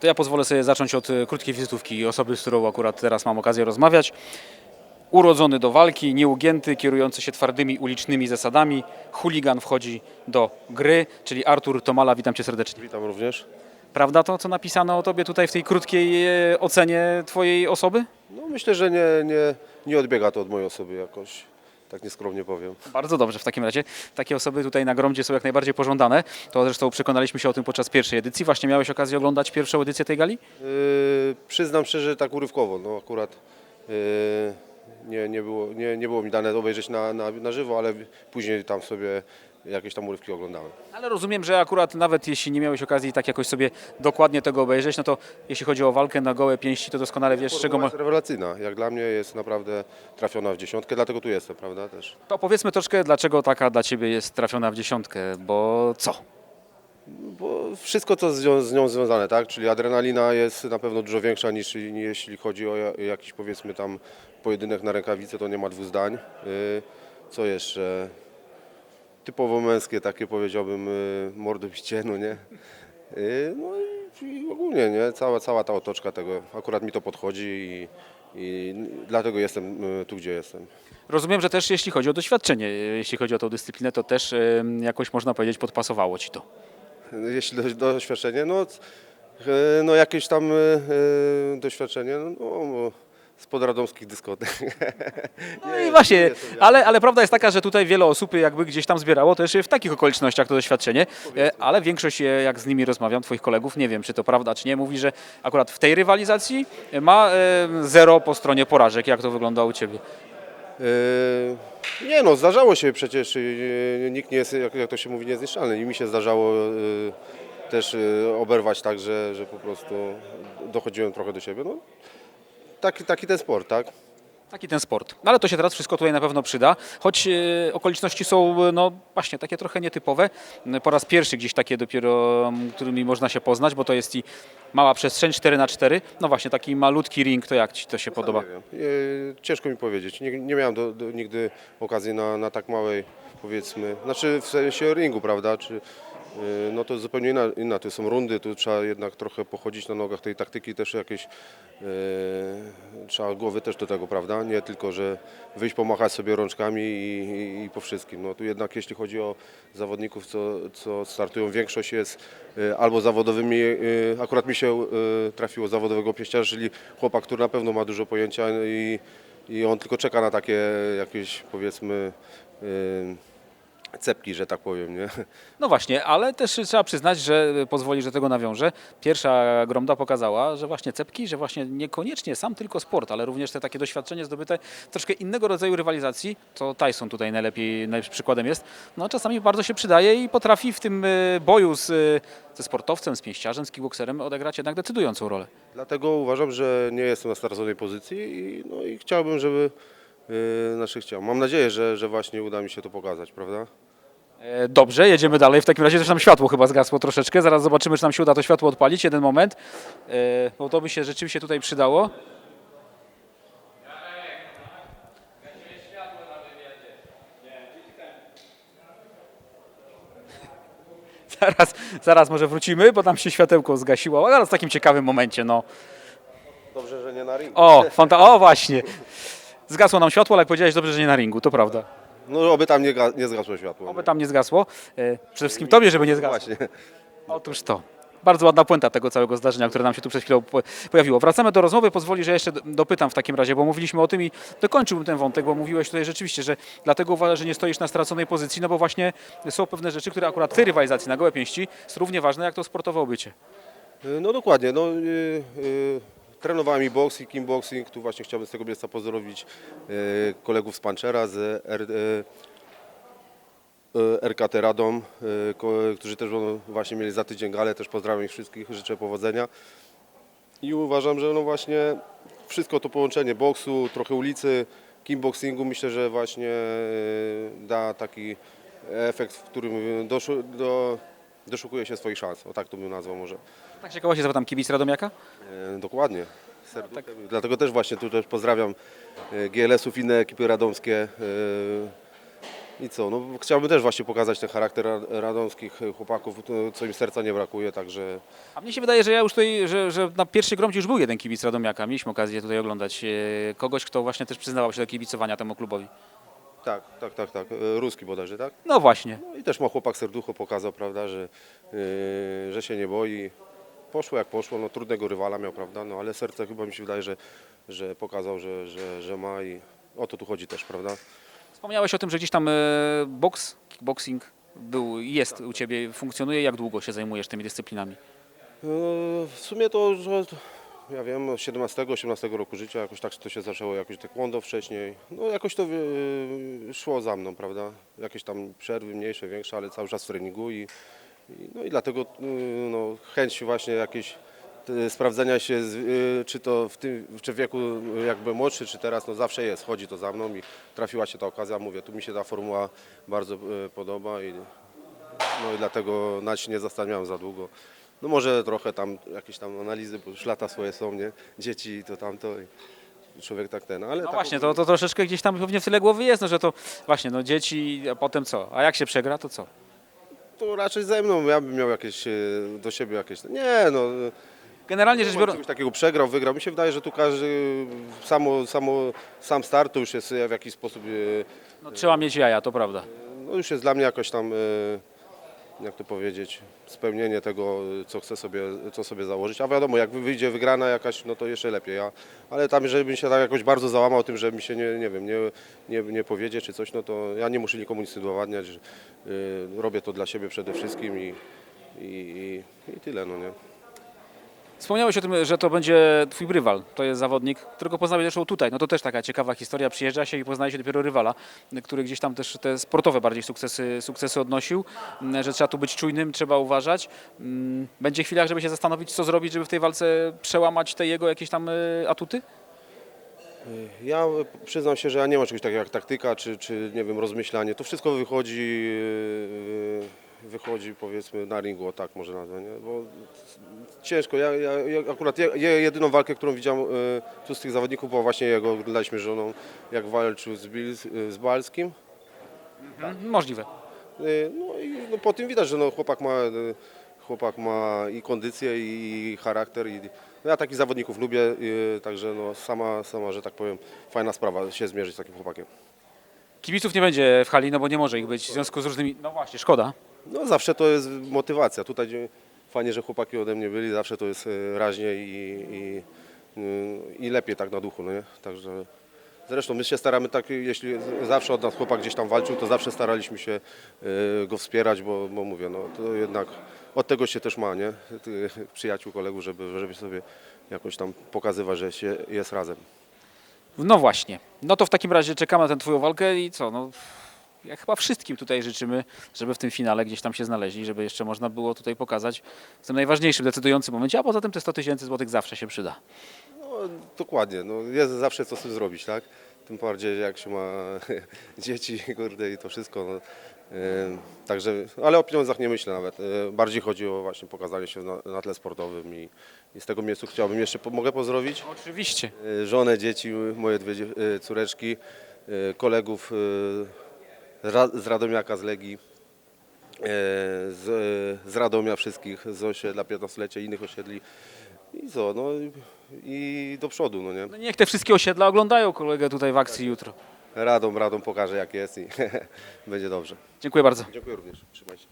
To ja pozwolę sobie zacząć od e, krótkiej wizytówki osoby, z którą akurat teraz mam okazję rozmawiać. Urodzony do walki, nieugięty, kierujący się twardymi ulicznymi zasadami. Chuligan wchodzi do gry, czyli Artur Tomala, witam cię serdecznie. Witam również. Prawda to, co napisano o tobie tutaj w tej krótkiej e, ocenie twojej osoby? No myślę, że nie, nie, nie odbiega to od mojej osoby jakoś, tak nieskromnie powiem. Bardzo dobrze w takim razie. Takie osoby tutaj na Gromdzie są jak najbardziej pożądane. To zresztą przekonaliśmy się o tym podczas pierwszej edycji. Właśnie miałeś okazję oglądać pierwszą edycję tej gali? Yy, przyznam szczerze, tak urywkowo, no akurat yy, nie, nie, było, nie, nie było mi dane obejrzeć na, na, na żywo, ale później tam sobie jakieś tam urywki oglądałem. Ale rozumiem, że akurat nawet jeśli nie miałeś okazji tak jakoś sobie dokładnie tego obejrzeć, no to jeśli chodzi o walkę na gołe pięści, to doskonale wiesz, czego ma... jest rewelacyjna, jak dla mnie jest naprawdę trafiona w dziesiątkę, dlatego tu jestem, prawda też. To powiedzmy troszkę, dlaczego taka dla ciebie jest trafiona w dziesiątkę, bo co? Bo wszystko, co z nią, z nią związane, tak? Czyli adrenalina jest na pewno dużo większa niż jeśli chodzi o ja- jakiś powiedzmy tam pojedynek na rękawice, to nie ma dwóch zdań. Yy, Co jeszcze? Typowo męskie takie powiedziałbym yy, mordobicie, no nie? Yy, No i, ogólnie, nie? Cała, cała ta otoczka tego, akurat mi to podchodzi i, i dlatego jestem yy, tu, gdzie jestem. Rozumiem, że też jeśli chodzi o doświadczenie, jeśli chodzi o tą dyscyplinę, to też jakoś można powiedzieć podpasowało ci to. Jeśli do, doświadczenie, no, no jakieś tam doświadczenie, no, no z podradomskich dyskotek. No i właśnie, ale, ale prawda jest taka, że tutaj wiele osób jakby gdzieś tam zbierało też w takich okolicznościach to doświadczenie, e, ale większość, e, jak z nimi rozmawiam, twoich kolegów, nie wiem czy to prawda czy nie, mówi, że akurat w tej rywalizacji ma e, zero po stronie porażek. Jak to wygląda u ciebie? E, Nie no, zdarzało się przecież, e, nikt nie jest, jak, jak to się mówi, niezniszczalny i mi się zdarzało e, też e, oberwać tak, że, że po prostu dochodziłem trochę do siebie. No, taki, taki ten sport, tak? Taki ten sport. No ale to się teraz wszystko tutaj na pewno przyda, choć e, okoliczności są e, no właśnie takie trochę nietypowe. E, Po raz pierwszy gdzieś takie dopiero, m, którymi można się poznać, bo to jest i mała przestrzeń 4 na 4 No właśnie, taki malutki ring, to jak Ci to się podoba? Nie wiem. Ciężko mi powiedzieć. Nie, nie miałem do, do, nigdy okazji na, na tak małej, powiedzmy, znaczy w sensie ringu, prawda? Czy, no to zupełnie inna, inna. To są rundy, tu trzeba jednak trochę pochodzić na nogach tej taktyki też jakieś, e, trzeba głowy też do tego, prawda? Nie tylko, że wyjść pomachać sobie rączkami i, i, i po wszystkim. No tu jednak jeśli chodzi o zawodników, co, co startują, większość jest e, albo zawodowymi, akurat mi się trafiło zawodowego pieściarza, czyli chłopak, który na pewno ma dużo pojęcia i, i on tylko czeka na takie jakieś powiedzmy cepki, że tak powiem, nie? No właśnie, ale też trzeba przyznać, że pozwoli, że tego nawiążę. Pierwsza Gromda pokazała, że właśnie cepki, że właśnie niekoniecznie sam tylko sport, ale również te takie doświadczenie zdobyte troszkę innego rodzaju rywalizacji, to Tyson tutaj najlepiej, najlepszym przykładem jest, no czasami bardzo się przydaje i potrafi w tym e, boju z, e, ze sportowcem, z pięściarzem, z kickboxerem odegrać jednak decydującą rolę. Dlatego uważam, że nie jestem na straconej pozycji i, no i chciałbym, żeby e, znaczy chciał. Mam nadzieję, że, że właśnie uda mi się to pokazać, prawda? E, Dobrze, jedziemy dalej. W takim razie też nam światło chyba zgasło troszeczkę. Zaraz zobaczymy, czy nam się uda to światło odpalić. Jeden moment, E, bo to by się rzeczywiście tutaj przydało. Zaraz, zaraz może wrócimy, bo tam się światełko zgasiło. Zaraz w takim ciekawym momencie, no. Dobrze, że nie na ring. O, fanta- o właśnie. Zgasło nam światło, ale jak powiedziałeś, dobrze, że nie na ringu, to prawda. No oby tam nie, ga- nie zgasło światło. Oby tam nie zgasło. E, Przede wszystkim tobie, żeby nie zgasło. Właśnie. Otóż to. Bardzo ładna puenta tego całego zdarzenia, które nam się tu przed chwilą po- pojawiło. Wracamy do rozmowy. Pozwoli, że jeszcze d- dopytam w takim razie, bo mówiliśmy o tym i dokończyłbym ten wątek, bo mówiłeś tutaj rzeczywiście, że dlatego uważasz, że nie stoisz na straconej pozycji, no bo właśnie są pewne rzeczy, które akurat w tej rywalizacji na gołe pięści są równie ważne, jak to sportowe obycie. Y, No dokładnie. No, y, y, trenowałem i boks i kickboxing. Tu właśnie chciałbym z tego miejsca pozdrowić y, kolegów z Panczera, z R, y, y, RKT Radom, którzy też właśnie mieli za tydzień galę. Też pozdrawiam ich wszystkich, życzę powodzenia. I uważam, że no właśnie wszystko to połączenie boksu, trochę ulicy, kickboxingu myślę, że właśnie da taki efekt, w którym doszu, do, doszukuje się swoich szans. O tak to bym nazwał może. Tak ciekawości zapytam, kibic Radomiaka? E, Dokładnie. Serduchem. Dlatego też właśnie tu też pozdrawiam e, GLS-ów, inne ekipy radomskie. e, I co, no chciałbym też właśnie pokazać ten charakter ra- radomskich chłopaków, to, co im serca nie brakuje, także A mnie się wydaje, że ja już tutaj, że, że na pierwszej gromdzie już był jeden kibic Radomiaka. Mieliśmy okazję tutaj oglądać e, kogoś, kto właśnie też przyznawał się do kibicowania temu klubowi. Tak, tak, tak, tak, e, ruski bodajże, tak? No właśnie. No i też ma chłopak serducho, pokazał, prawda, że, yy, że się nie boi. Poszło jak poszło, no trudnego rywala miał, prawda, no ale serce chyba mi się wydaje, że, że pokazał, że, że, że ma i o to tu chodzi też, prawda. Wspomniałeś o tym, że gdzieś tam e, boks, kickboxing był, jest u Ciebie, funkcjonuje. Jak długo się zajmujesz tymi dyscyplinami? Yy, W sumie to, że ja wiem, 17-18 roku życia jakoś tak to się zaczęło, jakoś taekwondo wcześniej. No jakoś to yy, szło za mną, prawda. Jakieś tam przerwy mniejsze, większe, ale cały czas w treningu i, i no i dlatego yy, no, chęć właśnie jakiejś yy, sprawdzenia się, yy, czy to w tym czy wieku yy, jakby młodszy, czy teraz, no zawsze jest, chodzi to za mną i trafiła się ta okazja, mówię, tu mi się ta formuła bardzo yy, podoba i no i dlatego nad się nie zastanawiałem za długo. No może trochę tam jakieś tam analizy, bo już lata swoje są, nie? Dzieci i to tamto i człowiek tak ten, ale No tak właśnie, to, to troszeczkę gdzieś tam pewnie w tyle głowy jest, no, że to właśnie, no dzieci, a potem co? A jak się przegra, to co? to raczej ze mną, ja bym miał jakieś e, do siebie jakieś, nie no, Generalnie rzecz nie biorąc, takiego przegrał, wygrał. Mi się wydaje, że tu każdy, samo, samo, sam start to już jest w jakiś sposób, e, no, trzeba mieć jaja, to prawda. no już jest dla mnie jakoś tam, e, jak to powiedzieć, spełnienie tego, co chcę sobie, co sobie założyć. A wiadomo, jak wyjdzie wygrana jakaś, no to jeszcze lepiej. Ja, ale tam, żebym się tak jakoś bardzo załamał tym, że mi się nie, nie wiem, nie, nie, nie powiedzie czy coś, no to ja nie muszę nikomu nic udowadniać. y, robię to dla siebie przede wszystkim i, i, i, i tyle, no nie. Wspomniałeś o tym, że to będzie twój rywal. To jest zawodnik, którego poznałeś zresztą tutaj. No to też taka ciekawa historia. Przyjeżdża się i poznaje się dopiero rywala, który gdzieś tam też te sportowe bardziej sukcesy, sukcesy odnosił, m, że trzeba tu być czujnym, trzeba uważać. Mm, Będzie chwila, żeby się zastanowić, co zrobić, żeby w tej walce przełamać te jego jakieś tam y, atuty? Ja przyznam się, że ja nie mam czegoś takiego jak taktyka, czy, czy nie wiem, rozmyślanie. To wszystko wychodzi, yy, wychodzi powiedzmy na ringu, o tak może nazwę, nie? Bo ciężko. Ja, ja, ja akurat ja, ja jedyną walkę, którą widziałem yy, tu z tych zawodników, była właśnie jego, oglądaliśmy żoną, jak walczył z, Bil, z Balskim. Mm, Możliwe. Yy, No i no, po tym widać, że no, chłopak ma, yy, chłopak ma i kondycję, i charakter. I, no, ja takich zawodników lubię, także no, sama, sama, że tak powiem, fajna sprawa się zmierzyć z takim chłopakiem. Kibiców nie będzie w hali, no bo nie może ich być w związku z różnymi... No właśnie, szkoda. No zawsze to jest motywacja. Tutaj fajnie, że chłopaki ode mnie byli, zawsze to jest e, raźnie i, i, y, i lepiej tak na duchu, no nie? Także zresztą my się staramy tak, jeśli zawsze od nas chłopak gdzieś tam walczył, to zawsze staraliśmy się e, go wspierać, bo, bo mówię, no to jednak od tego się też ma, nie? Przyjaciół, kolegów, żeby, żeby sobie jakoś tam pokazywać, że się jest razem. No właśnie. No to w takim razie czekamy na tę twoją walkę i co, no... Jak chyba wszystkim tutaj życzymy, żeby w tym finale gdzieś tam się znaleźli, żeby jeszcze można było tutaj pokazać w tym najważniejszym, decydującym momencie, a poza tym te 100 tysięcy złotych zawsze się przyda. No, dokładnie, no, jest zawsze co z tym zrobić, tak? Tym bardziej jak się ma dzieci, kurde, i to wszystko. No. Ym, Także, ale o pieniądzach nie myślę nawet. Yy, Bardziej chodzi o właśnie pokazanie się na, na tle sportowym i, i z tego miejsca chciałbym jeszcze, po- mogę pozdrowić Oczywiście. yy, żonę, dzieci, moje dwie dzie- yy, córeczki, yy, kolegów yy, z Radomiaka, z Legii, yy, z, z Radomia wszystkich, z osiedla 15-lecia, innych osiedli. I co, no i, do przodu, no nie? No niech te wszystkie osiedla oglądają kolegę tutaj w akcji jutro. Radą, radą pokażę jak jest i będzie dobrze. Dziękuję bardzo. Dziękuję również. Trzymaj się.